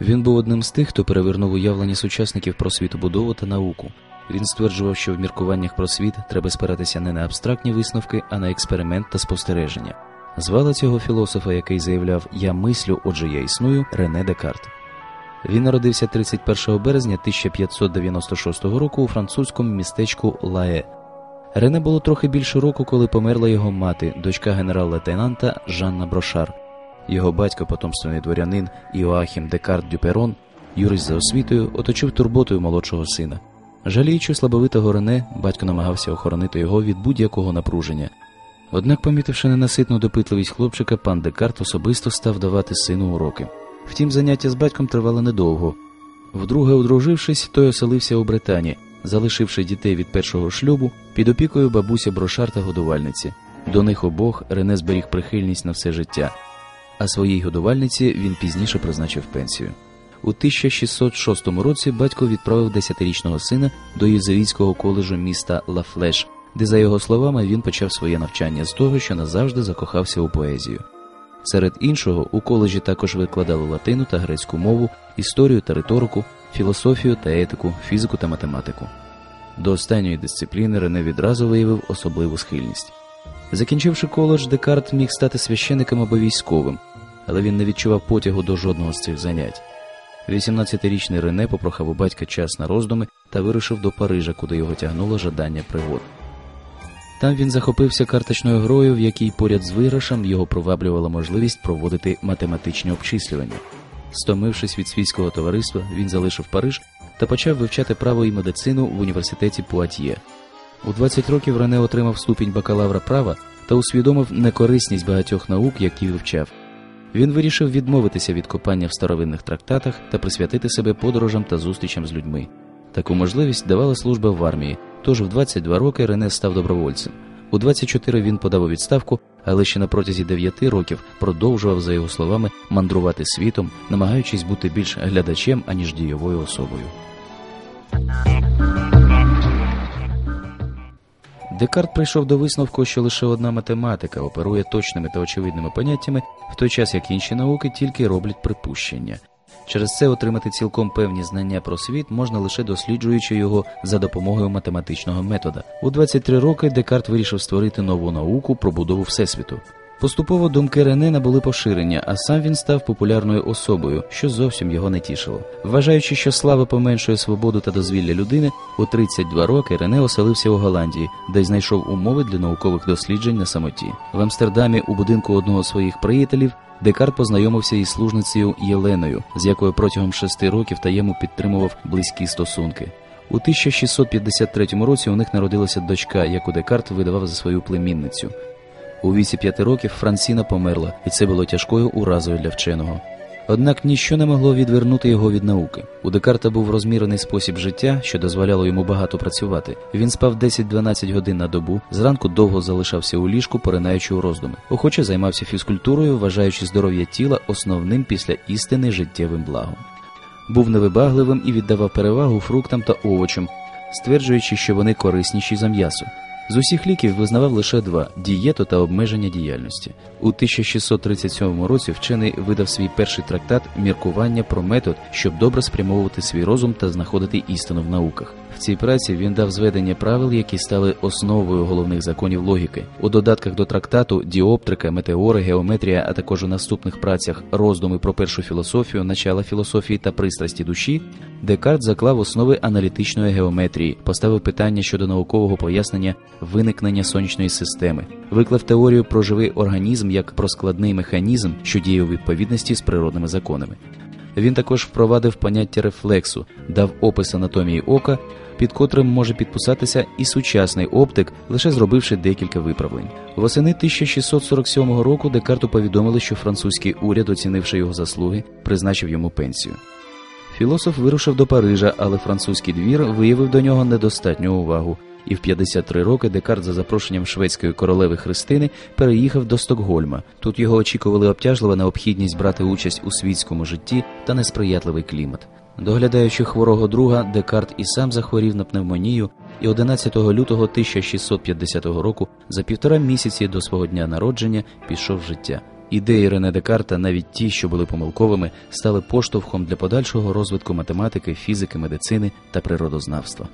Він був одним з тих, хто перевернув уявлення сучасників про світобудову та науку. Він стверджував, що в міркуваннях про світ треба спиратися не на абстрактні висновки, а на експеримент та спостереження. Звали цього філософа, який заявляв Я мислю, отже, я існую Рене Декарт. Він народився 31 березня 1596 року у французькому містечку Лае. Рене було трохи більше року, коли померла його мати, дочка генерал-лейтенанта Жанна Брошар. Його батько, потомственний дворянин Іоахім Декарт Дюперон, юрист за освітою, оточив турботою молодшого сина. Жаліючи слабовитого Рене, батько намагався охоронити його від будь-якого напруження. Однак, помітивши ненаситну допитливість хлопчика, пан Декарт особисто став давати сину уроки. Втім, заняття з батьком тривало недовго. Вдруге, одружившись, той оселився у Британії, залишивши дітей від першого шлюбу під опікою бабусі брошар та годувальниці. До них обох Рене зберіг прихильність на все життя, а своїй годувальниці він пізніше призначив пенсію. У 1606 році батько відправив десятирічного сина до єзуїтського коледжу міста Лафлеш, де, за його словами, він почав своє навчання з того, що назавжди закохався у поезію. Серед іншого, у коледжі також викладали латину та грецьку мову, історію та риторику, філософію та етику, фізику та математику. До останньої дисципліни Рене відразу виявив особливу схильність. Закінчивши коледж, Декарт міг стати священником або військовим, але він не відчував потягу до жодного з цих занять. 18-річний Рене попрохав у батька час на роздуми та вирушив до Парижа, куди його тягнуло жадання пригод. Там він захопився карточною грою, в якій поряд з виграшем його приваблювала можливість проводити математичні обчислювання. Стомившись від свійського товариства, він залишив Париж та почав вивчати право і медицину в університеті Пуатьє. У 20 років Рене отримав ступінь бакалавра права та усвідомив некорисність багатьох наук, які вивчав. Він вирішив відмовитися від копання в старовинних трактатах та присвятити себе подорожам та зустрічам з людьми. Таку можливість давала служба в армії, тож в 22 роки Рене став добровольцем. У 24 він подав у відставку, але ще на протязі 9 років продовжував, за його словами, мандрувати світом, намагаючись бути більш глядачем, аніж дієвою особою. Декарт прийшов до висновку, що лише одна математика оперує точними та очевидними поняттями, в той час як інші науки тільки роблять припущення. Через це отримати цілком певні знання про світ можна лише досліджуючи його за допомогою математичного метода. У 23 роки Декарт вирішив створити нову науку про будову Всесвіту. Поступово думки Рене набули поширення, а сам він став популярною особою, що зовсім його не тішило. Вважаючи, що слава поменшує свободу та дозвілля людини, у 32 роки Рене оселився у Голландії, де знайшов умови для наукових досліджень на самоті. В Амстердамі у будинку одного з своїх приятелів Декарт познайомився із служницею Єленою, з якою протягом шести років таємно підтримував близькі стосунки. У 1653 році у них народилася дочка, яку Декарт видавав за свою племінницю. У віці п'яти років Франсіна померла, і це було тяжкою уразою для вченого. Однак ніщо не могло відвернути його від науки. У Декарта був розмірений спосіб життя, що дозволяло йому багато працювати. Він спав 10-12 годин на добу, зранку довго залишався у ліжку, поринаючи у роздуми. Охоче займався фізкультурою, вважаючи здоров'я тіла основним після істини життєвим благом. Був невибагливим і віддавав перевагу фруктам та овочам, стверджуючи, що вони корисніші за м'ясо. З усіх ліків визнавав лише два дієту та обмеження діяльності. У 1637 році вчений видав свій перший трактат міркування про метод, щоб добре спрямовувати свій розум та знаходити істину в науках. Цій праці він дав зведення правил, які стали основою головних законів логіки. У додатках до трактату діоптрика, метеори, геометрія, а також у наступних працях роздуми про першу філософію, начала філософії та пристрасті душі. Декарт заклав основи аналітичної геометрії, поставив питання щодо наукового пояснення виникнення сонячної системи, виклав теорію про живий організм як про складний механізм, що діє у відповідності з природними законами. Він також впровадив поняття рефлексу, дав опис анатомії ока, під котрим може підписатися і сучасний оптик, лише зробивши декілька виправлень. Восени 1647 року Декарту повідомили, що французький уряд, оцінивши його заслуги, призначив йому пенсію. Філософ вирушив до Парижа, але французький двір виявив до нього недостатню увагу. І в 53 роки Декарт за запрошенням шведської королеви Христини переїхав до Стокгольма. Тут його очікували обтяжлива необхідність брати участь у світському житті та несприятливий клімат. Доглядаючи хворого друга, Декарт і сам захворів на пневмонію, і 11 лютого 1650 року, за півтора місяці до свого дня народження, пішов життя. Ідеї Рене Декарта, навіть ті, що були помилковими, стали поштовхом для подальшого розвитку математики, фізики, медицини та природознавства.